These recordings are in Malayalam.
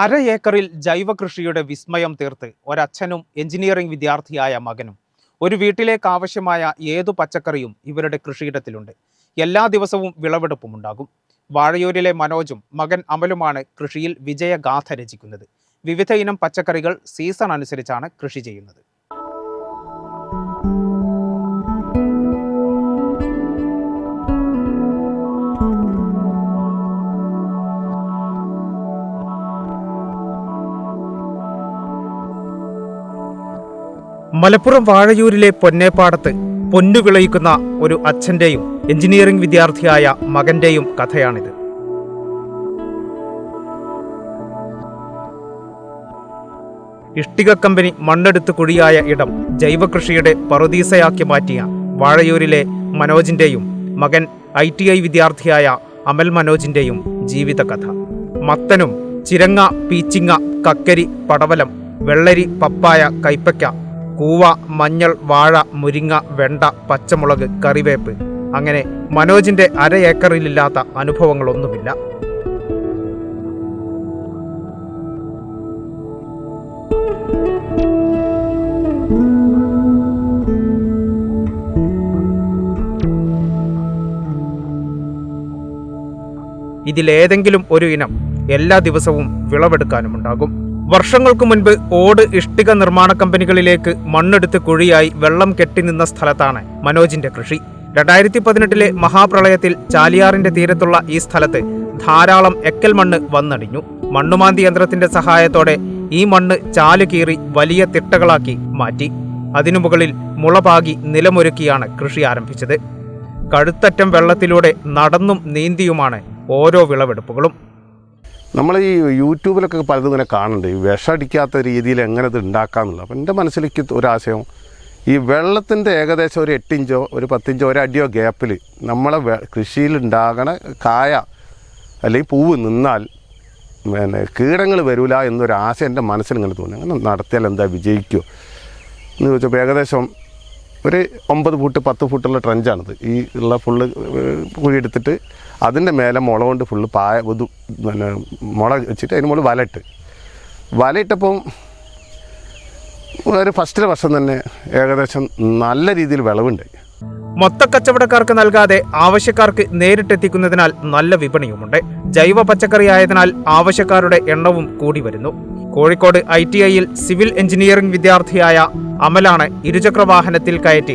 അര ഏക്കറിൽ ജൈവ കൃഷിയുടെ വിസ്മയം തീർത്ത് ഒരച്ഛനും എഞ്ചിനീയറിംഗ് വിദ്യാർത്ഥിയായ മകനും. ഒരു വീട്ടിലേക്ക് ആവശ്യമായ ഏതു പച്ചക്കറിയും ഇവരുടെ കൃഷിയിടത്തിലുണ്ട്. എല്ലാ ദിവസവും വിളവെടുപ്പുമുണ്ടാകും. വാഴയൂരിലെ മനോജും മകൻ അമലുമാണ് കൃഷിയിൽ വിജയഗാഥ രചിക്കുന്നത്. വിവിധ ഇനം പച്ചക്കറികൾ സീസൺ അനുസരിച്ചാണ് കൃഷി ചെയ്യുന്നത്. മലപ്പുറം വാഴയൂരിലെ പൊന്നേപ്പാടത്ത് പൊന്നു വിളയിക്കുന്ന ഒരു അച്ഛന്റെയും എഞ്ചിനീയറിംഗ് വിദ്യാർത്ഥിയായ മകന്റെയും കഥയാണിത്. ഇഷ്ടിക കമ്പനി മണ്ണെടുത്ത് കുഴിയായ ഇടം ജൈവകൃഷിയുടെ പറുദീസയാക്കി മാറ്റിയ വാഴയൂരിലെ മനോജിന്റെയും മകൻ ഐ ടി ഐ വിദ്യാർത്ഥിയായ അമൽ മനോജിന്റെയും ജീവിതകഥ. മത്തനും ചിരങ്ങ പീച്ചിങ്ങ കക്കരി പടവലം വെള്ളരി പപ്പായ കൈപ്പയ്ക്ക കൂവ മഞ്ഞൾ വാഴ മുരിങ്ങ വെണ്ട പച്ചമുളക് കറിവേപ്പ്. അങ്ങനെ മനോജിന്റെ അര ഏക്കറിലില്ലാത്ത അനുഭവങ്ങളൊന്നുമില്ല. ഇതിലേതെങ്കിലും ഒരു ഇനം എല്ലാ ദിവസവും വിളവെടുക്കാനുമുണ്ടാകും. വർഷങ്ങൾക്ക് മുൻപ് ഓട് ഇഷ്ടിക നിർമ്മാണ കമ്പനികളിലേക്ക് മണ്ണെടുത്ത് കുഴിയായി വെള്ളം കെട്ടിനിന്ന സ്ഥലത്താണ് മനോജിന്റെ കൃഷി. രണ്ടായിരത്തി പതിനെട്ടിലെ മഹാപ്രളയത്തിൽ ചാലിയാറിന്റെ തീരത്തുള്ള ഈ സ്ഥലത്ത് ധാരാളം എക്കൽ മണ്ണ് വന്നടിഞ്ഞു. മണ്ണുമാന്തി യന്ത്രത്തിന്റെ സഹായത്തോടെ ഈ മണ്ണ് ചാലു കീറി വലിയ തിട്ടകളാക്കി മാറ്റി. അതിനു മുകളിൽ മുളപാകി നിലമൊരുക്കിയാണ് കൃഷി ആരംഭിച്ചത്. കഴുത്തറ്റം വെള്ളത്തിലൂടെ നടന്നും നീന്തിയുമാണ് ഓരോ വിളവെടുപ്പുകളും. നമ്മൾ ഈ യൂട്യൂബിലൊക്കെ പലതും ഇങ്ങനെ കാണുന്നുണ്ട്. ഈ വിഷമടിക്കാത്ത രീതിയിൽ എങ്ങനെ ഇത് ഉണ്ടാക്കാമെന്നുള്ളത് അപ്പം എന്റെ മനസ്സിലേക്ക് ഒരാശയം ഈ വെള്ളത്തിന്റെ ഏകദേശം ഒരു എട്ടിഞ്ചോ ഒരു പത്തിഞ്ചോ ഒരടിയോ ഗ്യാപ്പിൽ നമ്മളെ കൃഷിയിലുണ്ടാകണ കായ അല്ലെങ്കിൽ പൂവ് നിന്നാൽ പിന്നെ കീടങ്ങൾ വരില്ല എന്നൊരു ആശയം എന്റെ മനസ്സിൽ ഇങ്ങനെ തോന്നി. അങ്ങനെ നടത്തിയാൽ എന്താ വിജയിക്കുമോ എന്ന് ചോദിച്ചപ്പോൾ ഏകദേശം ഒരു ഒമ്പത് ഫുട്ട് പത്ത് ഫുട്ടുള്ള ട്രഞ്ചാണിത്. ഈ ഉള്ള ഫുള്ള് കുഴിയെടുത്തിട്ട് അതിന്റെ മേലെ മുള കൊണ്ട് ഫുള്ള് പായ ഇത് പിന്നെ മുള വെച്ചിട്ട് അതിന് മുകളിൽ വലയിട്ട് വലയിട്ടപ്പം ഒരു ഫസ്റ്റ് വർഷം തന്നെ ഏകദേശം നല്ല രീതിയിൽ വിളവുണ്ട് മൊത്ത കച്ചവടക്കാർക്ക് നൽകാതെ ആവശ്യക്കാർക്ക് നേരിട്ടെത്തിക്കുന്നതിനാൽ നല്ല വിപണിയുമുണ്ട്. ജൈവ പച്ചക്കറി ആയതിനാൽ ആവശ്യക്കാരുടെ എണ്ണവും കൂടി വരുന്നു. കോഴിക്കോട് ഐ ടി ഐയിൽ സിവിൽ എഞ്ചിനീയറിംഗ് വിദ്യാർത്ഥിയായ അമലാണ് ഇരുചക്ര വാഹനത്തിൽ കയറ്റി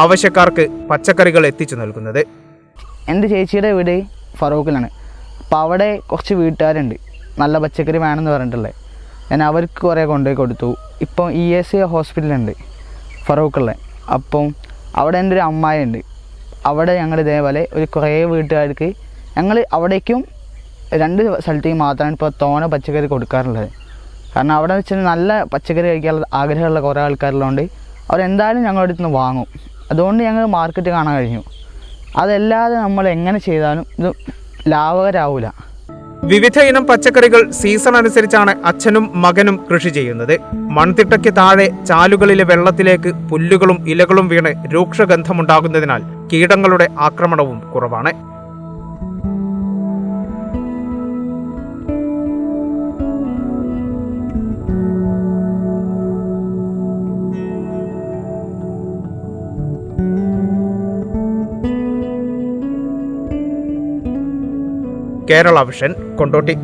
ആവശ്യക്കാർക്ക് പച്ചക്കറികൾ എത്തിച്ചു നൽകുന്നത്. എന്റെ ചേച്ചിയുടെ വീട് ഫറൂഖിലാണ്. അപ്പോൾ അവിടെ കുറച്ച് വീട്ടുകാരുണ്ട്. നല്ല പച്ചക്കറി വേണമെന്ന് പറഞ്ഞിട്ടുള്ളത്. ഞാൻ അവർക്ക് കുറേ കൊണ്ടുപോയി കൊടുത്തു. ഇപ്പം ഇ എസ് സി ഹോസ്പിറ്റലുണ്ട് ഫറൂഖുള്ള അപ്പം അവിടെ എന്റെ ഒരു അമ്മായിയുണ്ട്. അവിടെ ഞങ്ങൾ ഇതേപോലെ ഒരു കുറേ വീട്ടുകാർക്ക് ഞങ്ങൾ അവിടേക്കും രണ്ട് സ്ഥലത്തേക്ക് മാത്രമാണ് ഇപ്പോൾ തോന പച്ചക്കറി കൊടുക്കാറുള്ളത്. കാരണം അവിടെ വെച്ച് നല്ല പച്ചക്കറി കഴിക്കാനുള്ള ആഗ്രഹമുള്ള കുറേ ആൾക്കാരുള്ളതുകൊണ്ട് അവരെന്തായാലും ഞങ്ങളുടെ അടുത്ത് നിന്ന് വാങ്ങും. അതുകൊണ്ട് ഞങ്ങൾ മാർക്കറ്റ് കാണാൻ കഴിഞ്ഞു. അതല്ലാതെ നമ്മൾ എങ്ങനെ ചെയ്താലും ഇത് ലാഭകരാവില്ല വിവിധ ഇനം പച്ചക്കറികൾ സീസൺ അനുസരിച്ചാണ് അച്ഛനും മകനും കൃഷി ചെയ്യുന്നത്. മൺതിട്ടയ്ക്ക് താഴെ ചാലുകളിലെ വെള്ളത്തിലേക്ക് പുല്ലുകളും ഇലകളും വീണ് രൂക്ഷഗന്ധമുണ്ടാകുന്നതിനാൽ കീടങ്ങളുടെ ആക്രമണവും കുറവാണ്. കേരള വിഷൻ കൊണ്ടോട്ടി